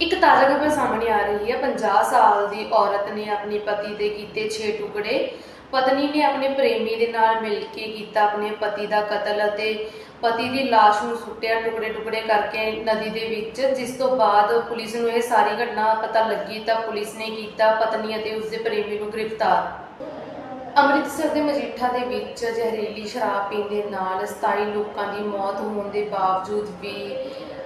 ਇੱਕ ਤਾਜ਼ਾ ਖਬਰ ਸਾਹਮਣੇ ਆ ਰਹੀ ਹੈ 50 ਸਾਲ ਦੀ ਔਰਤ ਨੇ ਆਪਣੇ ਪਤੀ ਦੇ ਕੀਤੇ 6 ਟੁਕੜੇ। ਪਤਨੀ ਨੇ ਆਪਣੇ ਪ੍ਰੇਮੀ ਦੇ ਨਾਲ ਮਿਲ ਕੇ ਕੀਤਾ ਆਪਣੇ ਪਤੀ ਦਾ ਕਤਲ ਅਤੇ ਪਤੀ ਦੀ ਲਾਸ਼ ਨੂੰ ਸੁੱਟਿਆ ਟੁਕੜੇ ਟੁਕੜੇ ਕਰਕੇ ਨਦੀ ਦੇ ਵਿੱਚ। ਜਿਸ ਤੋਂ ਬਾਅਦ ਪੁਲਿਸ ਨੂੰ ਇਹ ਸਾਰੀ ਘਟਨਾ ਪਤਾ ਲੱਗੀ ਤਾਂ ਪੁਲਿਸ ਨੇ ਕੀਤਾ ਪਤਨੀ ਅਤੇ ਉਸਦੇ ਪ੍ਰੇਮੀ ਨੂੰ ਗ੍ਰਿਫਤਾਰ। ਅੰਮ੍ਰਿਤਸਰ ਦੇ ਮਜੀਠਾ ਦੇ ਵਿੱਚ ਜ਼ਹਿਰੀਲੀ ਸ਼ਰਾਬ ਪੀਣ ਦੇ ਨਾਲ 27 ਲੋਕਾਂ ਦੀ ਮੌਤ ਹੋਣ ਦੇ ਬਾਵਜੂਦ ਵੀ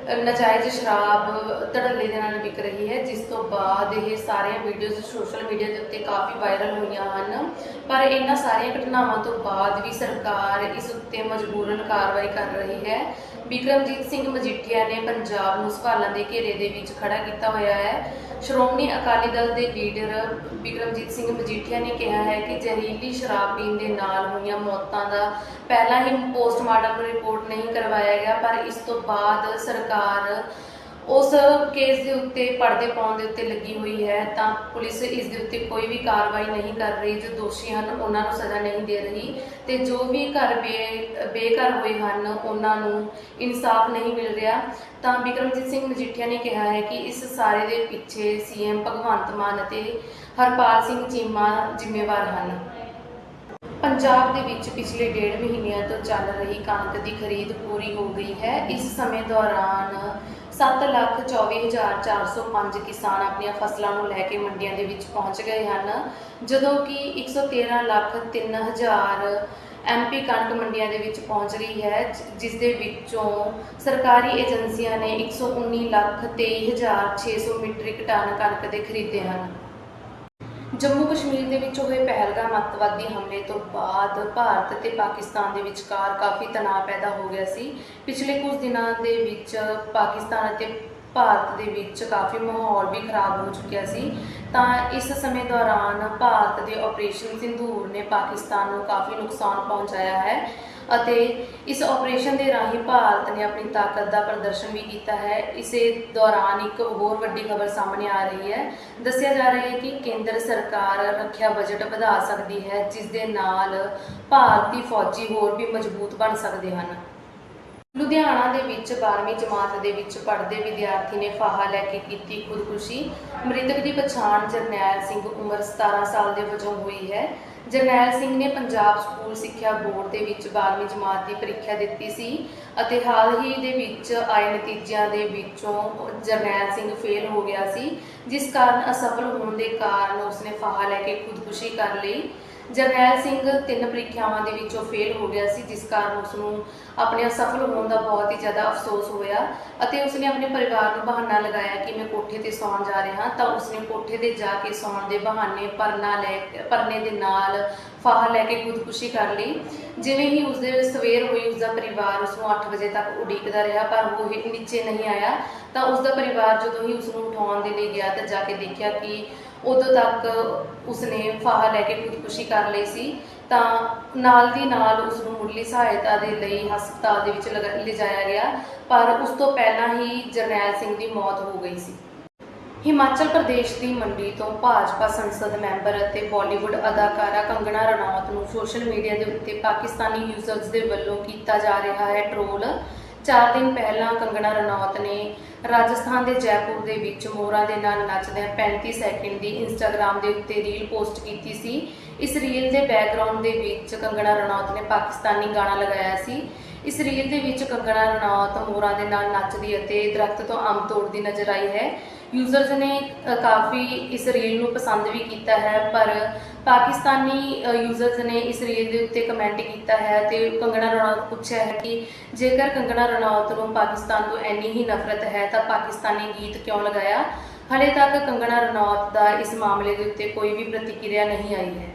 ਨਾਜਾਇਜ਼ ਸ਼ਰਾਬ ਧੜੱਲੇ ਦੇ ਨਾਲ ਵਿਕ ਰਹੀ ਹੈ, ਜਿਸ ਤੋਂ ਬਾਅਦ ਇਹ ਸਾਰੀਆਂ ਵੀਡੀਓਜ਼ ਸੋਸ਼ਲ ਮੀਡੀਆ ਦੇ ਉੱਤੇ ਕਾਫੀ ਵਾਇਰਲ ਹੋਈਆਂ ਹਨ। ਪਰ ਇਹਨਾਂ ਸਾਰੀਆਂ ਘਟਨਾਵਾਂ ਤੋਂ ਬਾਅਦ ਵੀ ਸਰਕਾਰ ਇਸ ਉੱਤੇ ਮਜਬੂਰਨ ਕਾਰਵਾਈ ਕਰ ਰਹੀ ਹੈ। ਬਿਕਰਮਜੀਤ ਸਿੰਘ ਮਜੀਠੀਆ ਨੇ ਪੰਜਾਬ ਨੂੰ ਸਵਾਲਾਂ ਦੇ ਘੇਰੇ ਦੇ ਵਿੱਚ ਖੜਾ ਕੀਤਾ ਹੋਇਆ ਹੈ। ਸ਼੍ਰੋਮਣੀ ਅਕਾਲੀ ਦਲ ਦੇ ਲੀਡਰ ਬਿਕਰਮਜੀਤ ਸਿੰਘ ਮਜੀਠੀਆ ਨੇ ਕਿਹਾ ਹੈ ਕਿ ਜ਼ਹਿਰੀਲੀ ਸ਼ਰਾਬ ਪੀਣ ਦੇ ਨਾਲ ਹੋਈਆਂ ਮੌਤਾਂ ਦਾ ਪਹਿਲਾਂ ਹੀ ਪੋਸਟਮਾਰਟਮ ਰਿਪੋਰਟ ਨਹੀਂ ਕਰਵਾਇਆ ਗਿਆ, ਪਰ ਇਸ ਤੋਂ ਬਾਅਦ ਸਰਕਾਰ ਉਸ ਕੇਸ ਦੇ ਉੱਤੇ ਪਰਦੇ ਪਾਉਣ ਦੇ ਉੱਤੇ ਲੱਗੀ ਹੋਈ ਹੈ, ਤਾਂ ਪੁਲਿਸ ਇਸ ਦੇ ਉੱਤੇ ਕੋਈ ਵੀ ਕਾਰਵਾਈ ਨਹੀਂ ਕਰ ਰਹੀ, ਜੋ ਦੋਸ਼ੀ ਹਨ ਉਹਨਾਂ ਨੂੰ ਸਜ਼ਾ ਨਹੀਂ ਦੇ ਰਹੀ ਤੇ ਜੋ ਵੀ ਘਰ ਬੇ, ਬੇਘਰ ਹੋਏ ਹਨ ਉਹਨਾਂ ਨੂੰ ਇਨਸਾਫ ਨਹੀਂ ਮਿਲ ਰਿਹਾ। ਤਾਂ ਬਿਕਰਮਜੀਤ ਸਿੰਘ ਮਜੀਠੀਆ ਨੇ ਕਿਹਾ ਹੈ ਕਿ ਇਸ ਸਾਰੇ ਦੇ ਪਿੱਛੇ ਸੀਐਮ ਭਗਵੰਤ ਮਾਨ ਅਤੇ ਹਰਪਾਲ ਸਿੰਘ ਚੀਮਾ ਜ਼ਿੰਮੇਵਾਰ ਹਨ। ਪੰਜਾਬ ਦੇ ਵਿੱਚ ਪਿਛਲੇ ਡੇਢ ਮਹੀਨਿਆਂ ਤੋਂ ਚੱਲ ਰਹੀ ਕਣਕ ਦੀ ਖਰੀਦ ਪੂਰੀ ਹੋ ਗਈ ਹੈ। ਇਸ ਸਮੇਂ ਦੌਰਾਨ 7,24,405 ਕਿਸਾਨ ਆਪਣੀਆਂ ਫਸਲਾਂ ਨੂੰ ਲੈ ਕੇ ਮੰਡੀਆਂ ਦੇ ਵਿੱਚ ਪਹੁੰਚ ਗਏ ਹਨ ਜਦੋਂ ਕਿ 113 ਲੱਖ 3000 ਐਮਪੀ ਕਣਕ ਮੰਡੀਆਂ ਦੇ ਵਿੱਚ ਪਹੁੰਚ ਰਹੀ ਹੈ ਜਿ- ਜਿਸ ਦੇ ਵਿੱਚੋਂ ਸਰਕਾਰੀ ਏਜੰਸੀਆਂ ਨੇ 119 ਲੱਖ 23600 ਮੀਟ੍ਰਿਕ ਟਨ ਕਣਕ ਦੇ ਖਰੀਦੇ ਹਨ। ਜੰਮੂ ਕਸ਼ਮੀਰ ਦੇ ਵਿੱਚ ਹੋਏ ਪਹਿਲਗਾਮ ਅੱਤਵਾਦੀ ਹਮਲੇ ਤੋਂ ਬਾਅਦ ਭਾਰਤ ਤੇ ਪਾਕਿਸਤਾਨ ਦੇ ਵਿਚਕਾਰ ਕਾਫੀ ਤਣਾਅ ਪੈਦਾ ਹੋ ਗਿਆ ਸੀ। ਪਿਛਲੇ ਕੁਝ ਦਿਨਾਂ ਦੇ ਵਿੱਚ ਪਾਕਿਸਤਾਨ ਅਤੇ ਭਾਰਤ ਦੇ ਵਿੱਚ ਕਾਫੀ ਮਾਹੌਲ ਵੀ ਖਰਾਬ ਹੋ ਚੁੱਕਿਆ ਸੀ। ਤਾਂ ਇਸ ਸਮੇਂ ਦੌਰਾਨ ਭਾਰਤ ਦੇ ਆਪਰੇਸ਼ਨ ਸਿੰਧੂਰ ਨੇ ਪਾਕਿਸਤਾਨ ਨੂੰ ਕਾਫੀ ਨੁਕਸਾਨ ਪਹੁੰਚਾਇਆ ਹੈ। ਅਤੇ ਇਸ ਆਪਰੇਸ਼ਨ ਦੇ ਰਾਹੀਂ ਭਾਰਤ ਨੇ ਆਪਣੀ ਤਾਕਤ ਦਾ ਪ੍ਰਦਰਸ਼ਨ ਵੀ ਕੀਤਾ ਹੈ। ਇਸੇ ਦੌਰਾਨ ਇੱਕ ਹੋਰ ਵੱਡੀ ਖਬਰ ਸਾਹਮਣੇ ਆ ਰਹੀ ਹੈ। ਦੱਸਿਆ ਜਾ ਰਿਹਾ ਹੈ ਕਿ ਕੇਂਦਰ ਸਰਕਾਰ ਰੱਖਿਆ ਬਜਟ ਵਧਾ ਸਕਦੀ ਹੈ, ਜਿਸ ਦੇ ਨਾਲ ਭਾਰਤੀ ਫੌਜੀ ਹੋਰ ਵੀ ਮਜ਼ਬੂਤ ਬਣ ਸਕਦੇ ਹਨ। ਲੁਧਿਆਣਾ ਦੇ ਵਿੱਚ 12ਵੀਂ ਜਮਾਤ ਦੇ ਵਿੱਚ ਪੜ੍ਹਦੇ ਵਿਦਿਆਰਥੀ ਨੇ ਫਾਹਾ ਲੈ ਕੇ ਕੀਤੀ ਖੁਦਕੁਸ਼ੀ। ਮ੍ਰਿਤਕ ਦੀ ਪਛਾਣ ਜਰਨੈਲ ਸਿੰਘ ਉਮਰ 17 ਸਾਲ ਦੇ ਵਜੋਂ ਹੋਈ ਹੈ। ਜਰਨੈਲ ਸਿੰਘ ਨੇ ਪੰਜਾਬ ਸਕੂਲ ਸਿੱਖਿਆ ਬੋਰਡ ਦੇ ਵਿੱਚ 12ਵੀਂ ਜਮਾਤ ਦੀ ਪ੍ਰੀਖਿਆ ਦਿੱਤੀ ਸੀ ਅਤੇ ਹਾਲ ਹੀ ਦੇ ਵਿੱਚ ਆਏ ਨਤੀਜਿਆਂ ਦੇ ਵਿੱਚੋਂ ਜਰਨੈਲ ਸਿੰਘ ਫੇਲ ਹੋ ਗਿਆ ਸੀ, ਜਿਸ ਕਾਰਨ ਅਸਫਲ ਹੋਣ ਦੇ ਕਾਰਨ ਉਸਨੇ ਫਾਹਾ ਲੈ ਕੇ ਖੁਦਕੁਸ਼ੀ ਕਰ ਲਈ। ਜਰਨੈਲ ਸਿੰਘ ਤਿੰਨ ਪ੍ਰੀਖਿਆਵਾਂ ਦੇ ਵਿੱਚੋਂ ਫੇਲ ਹੋ ਗਿਆ ਸੀ, ਜਿਸ ਕਾਰਨ ਉਸ ਨੂੰ ਆਪਣੇ ਅਸਫਲ ਹੋਣ ਦਾ ਬਹੁਤ ਹੀ ਜ਼ਿਆਦਾ ਅਫਸੋਸ ਹੋਇਆ ਅਤੇ ਉਸਨੇ ਆਪਣੇ ਪਰਿਵਾਰ ਨੂੰ ਬਹਾਨਾ ਲਗਾਇਆ ਕਿ ਮੈਂ ਕੋਠੇ ਤੇ ਸੌਣ ਜਾ ਰਿਹਾ ਹਾਂ ਤਾਂ ਉਸਨੇ ਕੋਠੇ ਤੇ ਜਾ ਕੇ ਸੌਣ ਦੇ ਬਹਾਨੇ ਪਰਨਾ ਲੈ, ਪਰਨੇ ਦੇ ਨਾਲ ਫਾਹਾ ਲੈ ਕੇ ਖੁਦਕੁਸ਼ੀ ਕਰ ਲਈ। ਜਿਵੇਂ ਹੀ ਉਸਦੇ ਸਵੇਰ ਪਰਿਵਾਰ ਉਸ ਨੂੰ 8 ਵਜੇ ਤੱਕ ਉਡੀਕਦਾ ਰਿਹਾ, ਪਰ ਉਹ ਹੀ ਨੀਚੇ ਨਹੀਂ ਆਇਆ। ਤਾਂ ਉਸਦਾ ਪਰਿਵਾਰ ਜਦੋਂ ਹੀ ਉਸ ਨੂੰ ਉਠਾਉਣ ਦੇ ਲਈ ਗਿਆ, ਤਾਂ ਜਾ ਕੇ ਦੇਖਿਆ ਕਿ ਉਦੋਂ ਤੱਕ ਉਸਨੇ ਫਾਹਾ ਲੈ ਕੇ ਖੁਦਕੁਸ਼ੀ ਕਰ ਲਈ ਸੀ। ਤਾਂ ਨਾਲ ਦੀ ਨਾਲ ਉਸ ਨੂੰ ਮੁੱਢਲੀ ਸਹਾਇਤਾ ਦੇ ਲਈ ਹਸਪਤਾਲ ਦੇ ਵਿੱਚ ਲਗਾ- ਲਿਜਾਇਆ ਗਿਆ। ਪਰ ਉਸ ਤੋਂ ਪਹਿਲਾਂ ਹੀ ਜਰਨੈਲ ਸਿੰਘ ਦੀ ਮੌਤ ਹੋ ਗਈ ਸੀ। ਹਿਮਾਚਲ ਪ੍ਰਦੇਸ਼ ਦੀ ਮੰਡੀ ਤੋਂ ਭਾਜਪਾ ਸੰਸਦ ਮੈਂਬਰ ਅਤੇ ਬਾਲੀਵੁੱਡ ਅਦਾਕਾਰਾ ਕੰਗਣਾ ਰਣੌਤ ਨੂੰ ਸੋਸ਼ਲ ਮੀਡੀਆ ਦੇ ਉੱਤੇ ਪਾਕਿਸਤਾਨੀ ਯੂਜ਼ਰਸ ਦੇ ਵੱਲੋਂ ਕੀਤਾ ਜਾ ਰਿਹਾ ਹੈ ਟ੍ਰੋਲ। ਚਾਰ ਦਿਨ ਪਹਿਲਾਂ ਕੰਗਣਾ ਰਣੌਤ ਨੇ ਰਾਜਸਥਾਨ ਦੇ ਜੈਪੁਰ ਦੇ ਵਿੱਚ ਮੋਰਾਂ ਦੇ ਨਾਲ ਨੱਚਦਿਆਂ 35 ਸੈਕਿੰਡ ਦੀ ਇੰਸਟਾਗ੍ਰam ਦੇ ਉੱਤੇ ਰੀਲ ਪੋਸਟ ਕੀਤੀ ਸੀ। ਇਸ ਰੀਲ ਦੇ ਬੈਕਗ੍ਰਾਉਂਡ ਦੇ ਵਿੱਚ ਕੰਗਣਾ ਰਣੌਤ ਨੇ ਪਾਕਿਸਤਾਨੀ ਗਾਣਾ ਲਗਾਇਆ ਸੀ। ਇਸ ਰੀਲ ਦੇ ਵਿੱਚ ਕੰਗਣਾ ਰਣੌਤ ਮੋਰਾਂ ਦੇ ਨਾਲ ਨੱਚਦੀ ਅਤੇ ਦਰਖਤ ਤੋਂ ਅੰਬ ਤੋੜਦੀ ਨਜ਼ਰ ਆਈ ਹੈ। ਯੂਜ਼ਰਸ ਨੇ ਕਾਫੀ ਇਸ ਰੀਲ ਨੂੰ ਪਸੰਦ ਵੀ ਕੀਤਾ ਹੈ, ਪਰ ਪਾਕਿਸਤਾਨੀ ਯੂਜ਼ਰਸ ਨੇ ਇਸ ਰੀਲ ਦੇ ਉੱਤੇ ਕਮੈਂਟ ਕੀਤਾ ਹੈ ਤੇ ਕੰਗਣਾ ਰਣੌਤ ਪੁੱਛਿਆ ਹੈ ਕਿ ਜੇਕਰ ਕੰਗਣਾ ਰਣੌਤ ਨੂੰ ਪਾਕਿਸਤਾਨ ਤੋਂ ਇੰਨੀ ਹੀ ਨਫ਼ਰਤ ਹੈ, ਤਾਂ ਪਾਕਿਸਤਾਨੀ ਗੀਤ ਕਿਉਂ ਲਗਾਇਆ? ਹਲੇ ਤੱਕ ਕੰਗਣਾ ਰਣੌਤ ਦਾ ਇਸ ਮਾਮਲੇ ਦੇ ਉੱਤੇ ਕੋਈ ਵੀ ਪ੍ਰਤੀਕਿਰਿਆ ਨਹੀਂ ਆਈ ਹੈ।